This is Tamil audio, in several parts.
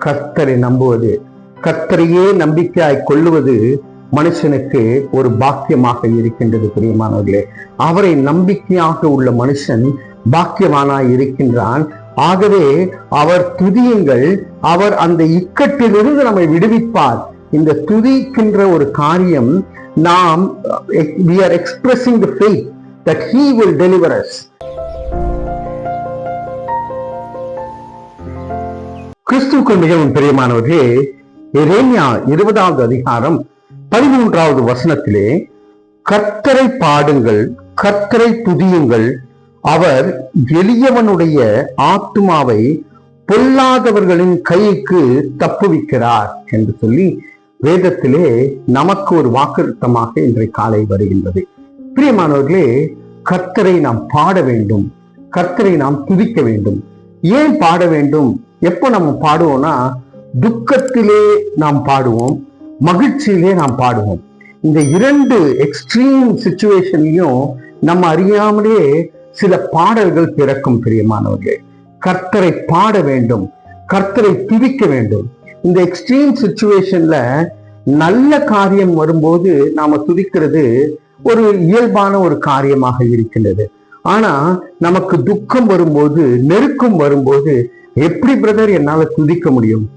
கர்த்தரை நம்புவது கர்த்தரையே நம்பிக்கையாய் கொள்ளுவது மனுஷனுக்கு ஒரு பாக்கியமாக இருக்கின்றது பிரியமானவர்களே. அவரை நம்பிக்கையாக உள்ள மனுஷன் பாக்கியவானாய் இருக்கின்றான். ஆகவே அவர் துதியுங்கள் அவர் அந்த இக்கட்டிலிருந்து நம்மை விடுவிப்பார். இந்த துதிக்கின்ற ஒரு காரியம் நாம் we are expressing that he will he கிறிஸ்துவுக்குள் மிகவும் பிரியமானவர்களே இரேமியா இருபதாவது அதிகாரம் பதிமூன்றாவது வசனத்திலே கர்த்தரை பாடுங்கள் கர்த்தரை துதியுங்கள். அவர் எளியவனுடைய ஆத்மாவை பொல்லாதவர்களின் கைக்கு தப்புவிக்கிறார் என்று சொல்லி வேதத்திலே நமக்கு ஒரு வாக்குத்தமாக இன்றைய காலை வருகின்றது. பிரியமானவர்களே கர்த்தரை நாம் பாட வேண்டும் கர்த்தரை நாம் துதிக்க வேண்டும். ஏன் பாட வேண்டும்? எப்போ நம்ம பாடுவோம்னா துக்கத்திலே நாம் பாடுவோம் மகிழ்ச்சியிலே நாம் பாடுவோம். இந்த இரண்டு எக்ஸ்ட்ரீம் சுச்சுவேஷன்லையும் நம்ம அறியாமலே சில பாடல்கள் பிறக்கும் பிரியமானவர்களே. கர்த்தரை பாட வேண்டும் கர்த்தரை துதிக்க வேண்டும். இந்த எக்ஸ்ட்ரீம் சுச்சுவேஷன்ல நல்ல காரியம் வரும்போது நாம துதிக்கிறது ஒரு இயல்பான ஒரு காரியமாக இருக்கின்றது. ஆனா நமக்கு துக்கம் வரும்போது நெருக்கம் வரும்போது எப்படி பிரதர் என்னால துதிக்க முடியும்?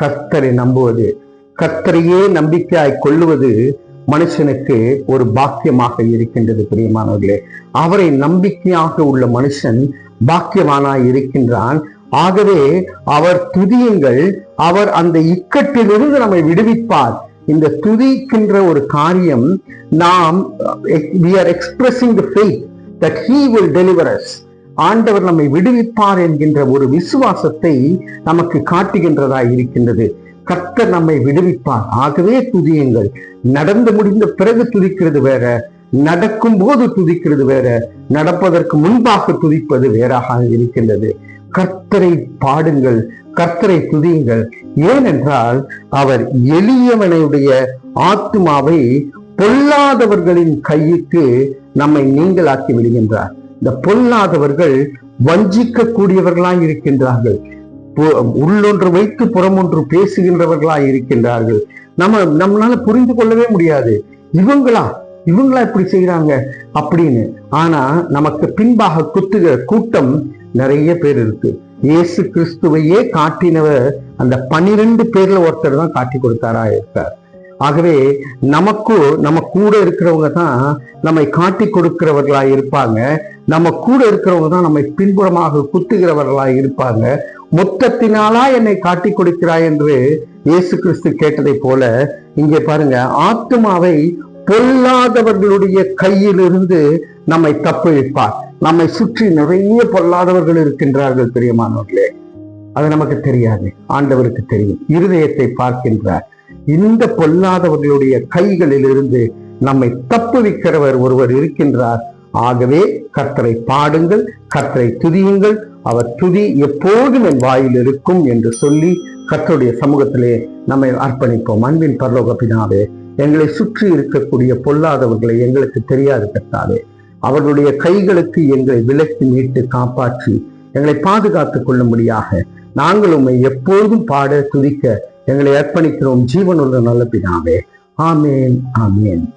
கர்த்தரை நம்புவது கர்த்தரையே நம்பிக்கையாய் கொள்ளுவது மனுஷனுக்கு ஒரு பாக்கியமாக இருக்கின்றது பிரியமானவர்களே. அவரை நம்பிக்கையாக உள்ள மனுஷன் பாக்கியவானாய் இருக்கின்றான். ஆகவே அவர் துதியுங்கள் அவர் அந்த இக்கட்டிலிருந்து நம்மை விடுவிப்பார். இந்த துதிக்கின்ற ஒரு காரியம் நாம் we are expressing the faith that he will deliver us ஆண்டவர் நம்மை விடுவிப்பார் என்கின்ற ஒரு விசுவாசத்தை நமக்கு காட்டுகின்றதாய் இருக்கின்றது. கர்த்தர் நம்மை விடுவிப்பார். ஆகவே துதியுங்கள். நடந்து முடிந்த பிறகு துதிக்கிறது வேற நடக்கும் போது துதிக்கிறது வேற நடப்பதற்கு முன்பாக துதிப்பது வேறாக இருக்கின்றது. கர்த்தரை பாடுங்கள் கர்த்தரை துதியுங்கள். ஏனென்றால் அவர் எளியவனுடைய ஆத்மாவை பொல்லாதவர்களின் கைக்கு நம்மை நீங்களாக்கி விடுகின்றார். இந்த பொல்லாதவர்கள் வஞ்சிக்க கூடியவர்களாய் இருக்கின்றார்கள் உள்ளொன்று வைத்து புறமொன்று பேசுகின்றவர்களாய் இருக்கின்றார்கள். நம்ம நம்மளால புரிந்து கொள்ளவே முடியாது. இவங்களா? இவங்களா இப்படி செய்யறாங்க அப்படின்னு. ஆனா நமக்கு பின்பாக குத்துகிற கூட்டம் நிறைய பேர் இருக்கு. இயேசு கிறிஸ்துவையே காட்டினவர் அந்த பனிரெண்டு பேர்ல ஒருத்தர் தான் காட்டி கொடுத்தாரா இருக்கார் ஆகவே நமக்கு நம்ம கூட இருக்கிறவங்க தான் நம்மை காட்டி கொடுக்கிறவர்களா இருப்பாங்க. நம்ம கூட இருக்கிறவங்க தான் நம்மை பின்புறமாக குத்துகிறவர்களா இருப்பாங்க. மொத்தத்தினாலா என்னை காட்டி கொடுக்கிறாய் என்று இயேசு கிறிஸ்து கேட்டதை போல இங்கே பாருங்க ஆத்துமாவை பொல்லாதவர்களுடைய கையிலிருந்து நம்மை தப்புவிப்பார். நம்மை சுற்றி நிறைய பொல்லாதவர்கள் இருக்கின்றார்கள் பிரியமானவர்களே. அது நமக்கு தெரியாது ஆண்டவருக்கு தெரியும். இருதயத்தை பார்க்கின்றார். இந்த பொல்லாதவர்களுடைய கைகளில் இருந்து நம்மை தப்புவிக்கிறவர் ஒருவர் இருக்கின்றார். ஆகவே கர்த்தரை பாடுங்கள் கர்த்தரை துதியுங்கள். அவர் துதி எப்போதும் என் வாயில் இருக்கும் என்று சொல்லி கர்த்தருடைய சமூகத்திலே நம்மை அர்ப்பணிப்போம். அன்பின் பரலோக பினாவே எங்களை சுற்றி இருக்கக்கூடிய பொல்லாதவர்களை எங்களுக்கு தெரியாது கர்த்தாவே. அவர்களுடைய கைகளுக்கு எங்களை விலக்கி மீட்டு காப்பாற்றி எங்களை பாதுகாத்துக் கொள்ளும்படியாக நாங்கள் உண்மை எப்போதும் பாட துதிக்க எங்களை அர்ப்பணிக்கிறோம். ஜீவனுள்ள நல்ல பிதாவே. ஆமேன் ஆமேன்.